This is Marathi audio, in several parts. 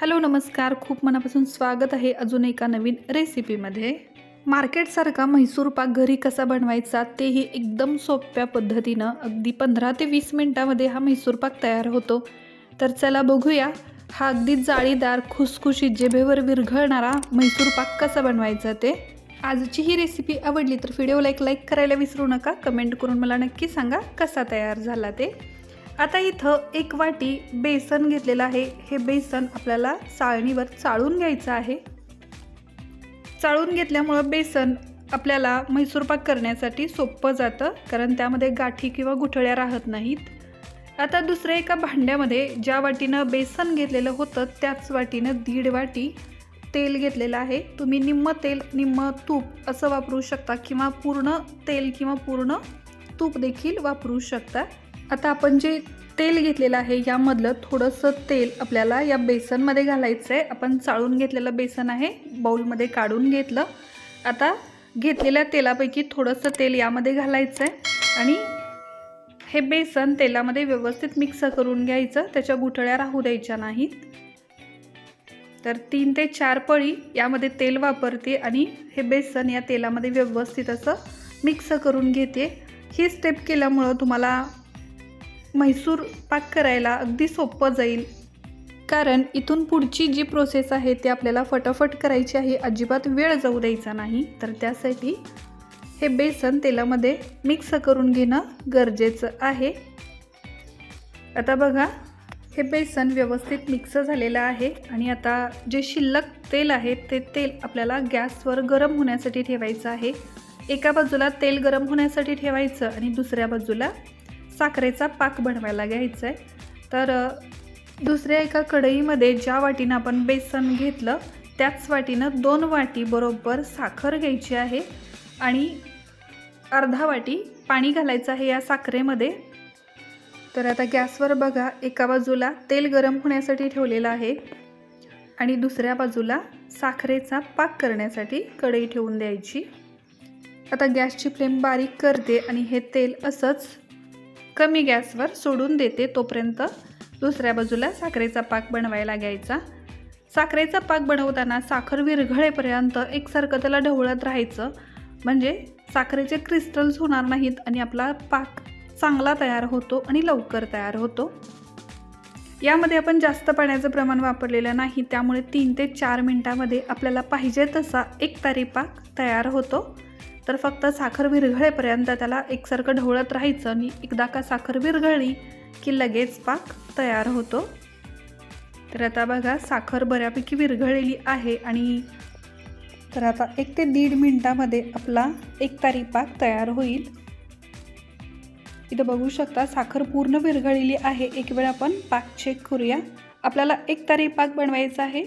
हॅलो नमस्कार. खूप मनापासून स्वागत आहे अजून एका नवीन रेसिपीमध्ये. मार्केटसारखा म्हैसूर पाक घरी कसा बनवायचा तेही एकदम सोप्या पद्धतीनं अगदी पंधरा ते वीस मिनटामध्ये हा म्हैसूर पाक तयार होतो. तर चला बघूया हा अगदी जाळीदार खुसखुशीत जेभेवर विरघळणारा म्हैसूर पाक कसा बनवायचा ते. आजची ही रेसिपी आवडली तर व्हिडिओला एक लाईक करायला विसरू नका. कमेंट करून मला नक्की सांगा कसा तयार झाला ते. आता इथं एक वाटी बेसन घेतलेलं आहे. हे बेसन आपल्याला चाळणीवर चाळून घ्यायचं आहे. चाळून घेतल्यामुळं बेसन आपल्याला म्हैसूर पाक करण्यासाठी सोपं जातं कारण त्यामध्ये गाठी किंवा गुठळ्या राहत नाहीत. आता दुसऱ्या एका भांड्यामध्ये ज्या वाटीनं बेसन घेतलेलं होतं त्याच वाटीनं दीड वाटी तेल घेतलेलं आहे. तुम्ही निम्म तेल निम्म तूप असं वापरू शकता किंवा पूर्ण तेल किंवा पूर्ण तूप देखील वापरू शकता. आता आपण जे तेल घेतलेलं आहे यामधलं थोडंसं तेल आपल्याला या बेसनमध्ये घालायचं आहे आपण चाळून घेतलेलं बेसन आहे बाऊलमध्ये काढून घेतलं. आता घेतलेल्या तेलापैकी थोडंसं तेल यामध्ये घालायचं आहे आणि हे बेसन तेलामध्ये व्यवस्थित मिक्स करून घ्यायचं. त्याच्या गुठळ्या राहू द्यायच्या नाहीत. तर तीन ते चार पळी यामध्ये तेल वापरते आणि हे बेसन या तेलामध्ये व्यवस्थित असं मिक्स करून घेते. ही स्टेप केल्यामुळं तुम्हाला म्हैसूर पाक करायला अगदी सोपं जाईल. कारण इथून पुढची जी प्रोसेस आहे ती आपल्याला फटाफट करायची आहे. अजिबात वेळ जाऊ द्यायचा नाही. तर त्यासाठी हे बेसन तेलामध्ये मिक्स करून घेणं गरजेचं आहे. आता बघा हे बेसन व्यवस्थित मिक्स झालेलं आहे. आणि आता जे शिल्लक तेल आहे ते तेल आपल्याला गॅसवर गरम होण्यासाठी ठेवायचं आहे. एका बाजूला तेल गरम होण्यासाठी ठेवायचं आणि दुसऱ्या बाजूला साखरेचा पाक बनवायला घ्यायचा आहे तर दुसऱ्या एका कढईमध्ये ज्या वाटीनं आपण बेसन घेतलं त्याच वाटीनं दोन वाटी बरोबर साखर घ्यायची आहे आणि अर्धा वाटी पाणी घालायचं आहे या साखरेमध्ये. तर आता गॅसवर बघा एका बाजूला तेल गरम होण्यासाठी ठेवलेलं आहे आणि दुसऱ्या बाजूला साखरेचा पाक करण्यासाठी कढई ठेवून द्यायची. आता गॅसची फ्लेम बारीक करते आणि हे तेल असंच कमी गॅसवर सोडून देते तोपर्यंत. दुसऱ्या बाजूला साखरेचा पाक बनवायला घ्यायचा. साखरेचा पाक बनवताना साखर विरघळेपर्यंत एकसारखं त्याला ढवळत राहायचं. म्हणजे साखरेचे क्रिस्टल्स होणार नाहीत आणि आपला पाक चांगला तयार होतो आणि लवकर तयार होतो. यामध्ये आपण जास्त पाण्याचं प्रमाण वापरलेलं नाही त्यामुळे तीन ते चार मिनटामध्ये आपल्याला पाहिजे तसा एक तारी पाक तयार होतो. तर फक्त साखर विरघळेपर्यंत त्याला एकसारखं ढवळत राहायचं आणि एकदा का साखर विरघळली की लगेच पाक तयार होतो. तर आता बघा साखर बऱ्यापैकी विरघळलेली आहे आणि तर आता एक ते दीड मिनटामध्ये आपला एक तारी पाक तयार होईल. इथं बघू शकता साखर पूर्ण विरघळलेली आहे. एक वेळ आपण पाक चेक करूया. आपल्याला एक तारी पाक बनवायचा आहे.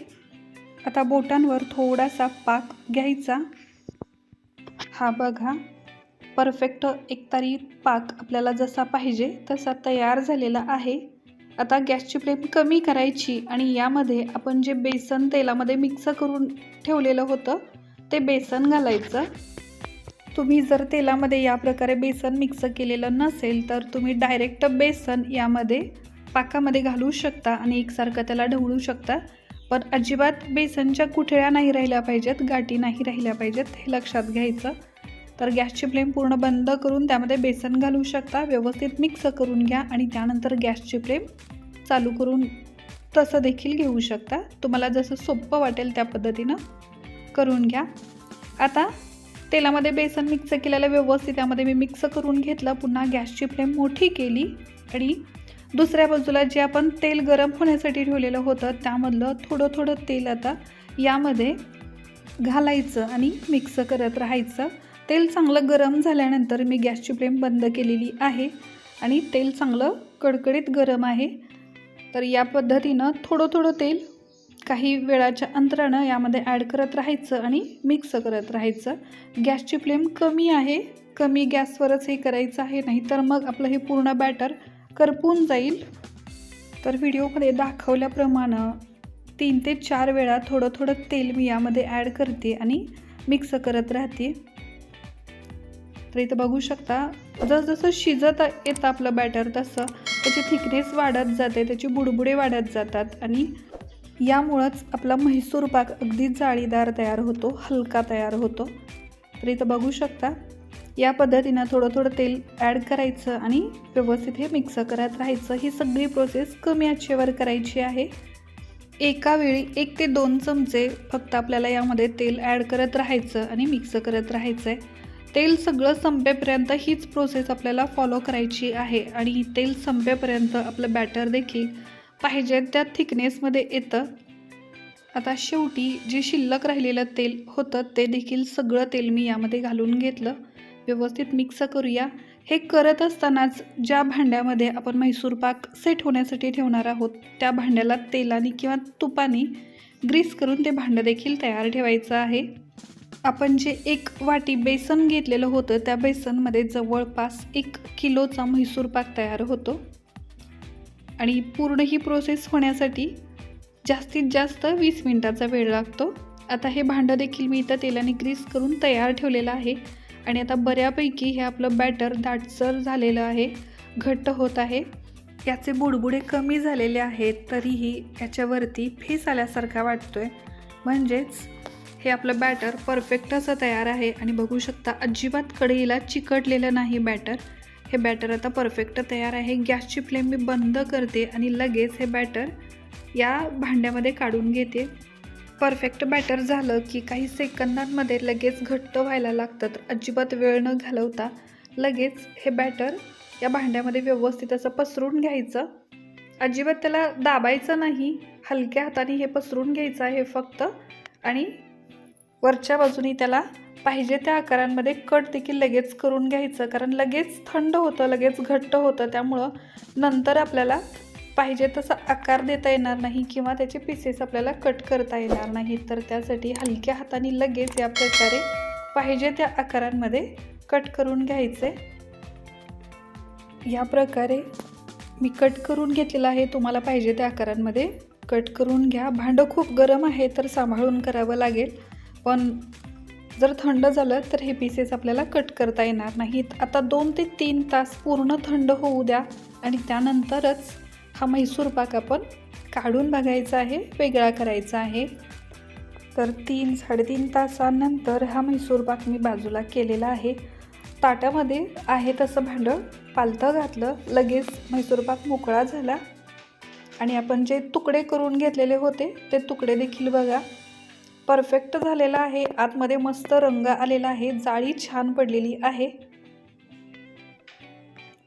आता बोटांवर थोडासा पाक घ्यायचा. हा बघा. परफेक्ट एकतारी पाक आपल्याला जसा पाहिजे तसा तयार झालेला आहे. आता गॅसची फ्लेम कमी करायची आणि यामध्ये आपण जे बेसन तेलामध्ये मिक्स करून ठेवलेलं होतं ते बेसन घालायचं. तुम्ही जर तेलामध्ये या प्रकारे बेसन मिक्स केलेलं नसेल तर तुम्ही डायरेक्ट बेसन यामध्ये पाकामध्ये घालू शकता आणि एकसारखं त्याला ढवळू शकता. पण अजिबात बेसनच्या कुठळ्या नाही राहिल्या पाहिजेत गाठी नाही राहिल्या पाहिजेत हे लक्षात घ्यायचं. तर गॅसची फ्लेम पूर्ण बंद करून त्यामध्ये बेसन घालू शकता व्यवस्थित मिक्स करून घ्या आणि त्यानंतर गॅसची फ्लेम चालू करून तसं देखील घेऊ शकता. तुम्हाला जसं सोपं वाटेल त्या पद्धतीनं करून घ्या. आता तेलामध्ये बेसन मिक्स केलेलं व्यवस्थित त्यामध्ये मी मिक्स करून घेतलं पुन्हा गॅसची फ्लेम मोठी केली आणि दुसऱ्या बाजूला जे आपण तेल गरम होण्यासाठी ठेवलेलं होतं त्यामधलं थोडं थोडं तेल आता यामध्ये घालायचं आणि मिक्स करत राहायचं. तेल चांगलं गरम झाल्यानंतर मी गॅसची फ्लेम बंद केलेली आहे आणि तेल चांगलं कडकडीत गरम आहे. तर या पद्धतीनं थोडं थोडं तेल काही वेळाच्या अंतरानं यामध्ये ॲड करत राहायचं आणि मिक्स करत राहायचं. गॅसची फ्लेम कमी आहे कमी गॅसवरच हे करायचं आहे नाहीतर मग आपलं हे पूर्ण बॅटर करपून जाईल. तर व्हिडिओमध्ये दाखवल्याप्रमाणे तीन ते चार वेळा थोडं थोडं तेल मी यामध्ये ॲड करते आणि मिक्स करत राहते. तर इथं बघू शकता जसजसं शिजत येतं आपलं बॅटर तसं त्याची थिकनेस वाढत जाते त्याची बुडबुडे वाढत जातात आणि यामुळंच आपला म्हैसूर पाक अगदी जाळीदार तयार होतो हलका तयार होतो. तर इथं बघू शकता या पद्धतीनं थोडं थोडं तेल ॲड करायचं आणि व्यवस्थित हे मिक्स करत राहायचं. ही सगळी प्रोसेस कमी आचेवर करायची आहे. एका वेळी एक ते दोन चमचे फक्त आपल्याला यामध्ये तेल ॲड करत राहायचं आणि मिक्स करत राहायचं आहे तेल सगळं संपेपर्यंत हीच प्रोसेस आपल्याला फॉलो करायची आहे आणि तेल संपेपर्यंत आपलं बॅटर देखील पाहिजे त्या थिकनेसमध्ये येतं. आता शेवटी जे शिल्लक राहिलेलं तेल होतं ते देखील सगळं तेल मी यामध्ये घालून घेतलं. व्यवस्थित मिक्स करूया. हे करत असतानाच ज्या भांड्यामध्ये आपण म्हैसूर पाक सेट होण्यासाठी ठेवणार आहोत त्या भांड्याला तेलाने किंवा तुपाने ग्रीस करून ते भांडं देखील तयार ठेवायचं आहे. आपण जे एक वाटी बेसन घेतलेलं होतं त्या बेसनमध्ये जवळपास एक किलोचा म्हैसूर पाक तयार होतो. आणि पूर्ण ही प्रोसेस होण्यासाठी जास्तीत जास्त वीस मिनटाचा वेळ लागतो. आता हे भांडं देखील मी इथं तेलाने ग्रीस करून तयार ठेवलेलं आहे. आणि आता बऱ्यापैकी हे आपलं बॅटर दाटसर झालेलं आहे घट्ट होत आहे. याचे बुडबुडे कमी झालेले आहेत तरीही याच्यावरती फेस आल्यासारखा वाटतो आहे म्हणजेच हे आपलं बॅटर परफेक्ट असं तयार आहे आणि बघू शकता अजिबात कढईला चिकटलेलं नाही बॅटर हे बॅटर आता परफेक्ट तयार आहे. गॅसची फ्लेम मी बंद करते आणि लगेच हे बॅटर या भांड्यामध्ये काढून घेते. परफेक्ट बॅटर झालं की काही सेकंदांमध्ये लगेच घट्ट व्हायला लागतं तर अजिबात वेळ न घालवता लगेच हे बॅटर या भांड्यामध्ये व्यवस्थित असं पसरून घ्यायचं. अजिबात त्याला दाबायचं नाही हलक्या हाताने हे पसरून घ्यायचं आहे फक्त आणि वरच्या बाजूनी त्याला पाहिजे त्या आकारांमध्ये कट देखील लगेच करून घ्यायचं. कारण लगेच थंड होतं लगेच घट्ट होतं. त्यामुळं नंतर आपल्याला पाहिजे तसा आकार देता येणार नाही किंवा त्याचे पीसेस आपल्याला कट करता येणार नाही. तर त्यासाठी हलक्या हाताने लगेच या प्रकारे पाहिजे त्या आकारांमध्ये कट करून घ्यायचे. या प्रकारे मी कट करून घेतलेला आहे. तुम्हाला पाहिजे त्या आकारांमध्ये कट करून घ्या. भांडं खूप गरम आहे तर सांभाळून करावं लागेल. पण जर थंड झालं तर हे पीसेस आपल्याला कट करता येणार नाहीत. आता दोन ते तीन तास पूर्ण थंड होऊ द्या आणि त्यानंतरच हा म्हैसूर पाक आपण काढून बघायचा आहे वेगळा करायचा आहे. तर तीन साडेतीन तासानंतर हा म्हैसूर पाक मी बाजूला केलेला आहे. ताटामध्ये आहे तसं भांडं पालथं घातलं लगेच म्हैसूर पाक मोकळा झाला. आणि आपण जे तुकडे करून घेतलेले होते ते तुकडे देखील बघा. परफेक्ट झालेला आहे आतमध्ये मस्त रंग आलेला आहे जाळी छान पडलेली आहे.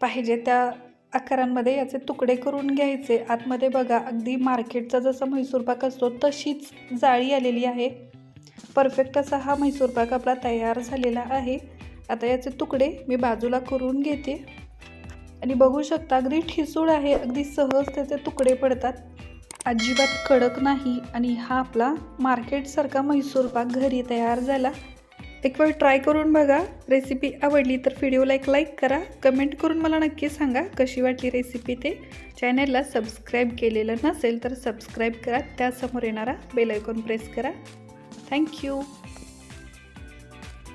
पाहिजे त्या आकारांमध्ये याचे तुकडे करून घ्यायचे. आतमध्ये बघा अगदी मार्केटचा जसा म्हैसूर पाक असतो तशीच जाळी आलेली आहे. परफेक्ट असा हा म्हैसूर पाक आपला तयार झालेला आहे. आता याचे तुकडे मी बाजूला करून घेते. आणि बघू शकता अगदी ठिसूळ आहे अगदी सहज त्याचे तुकडे पडतात. अजिबात कडक नाही. आणि हा आपला मार्केटसारखा म्हैसूर पाक घरी तयार झाला. एक वेळ ट्राय करून बघा. रेसिपी आवडली तर व्हिडिओला एक लाईक करा. कमेंट करून मला नक्की सांगा कशी वाटली रेसिपी ते. चॅनलला सबस्क्राईब केलेलं नसेल तर सबस्क्राईब करा. त्यासमोर येणारा बेलायकॉन प्रेस करा. थँक्यू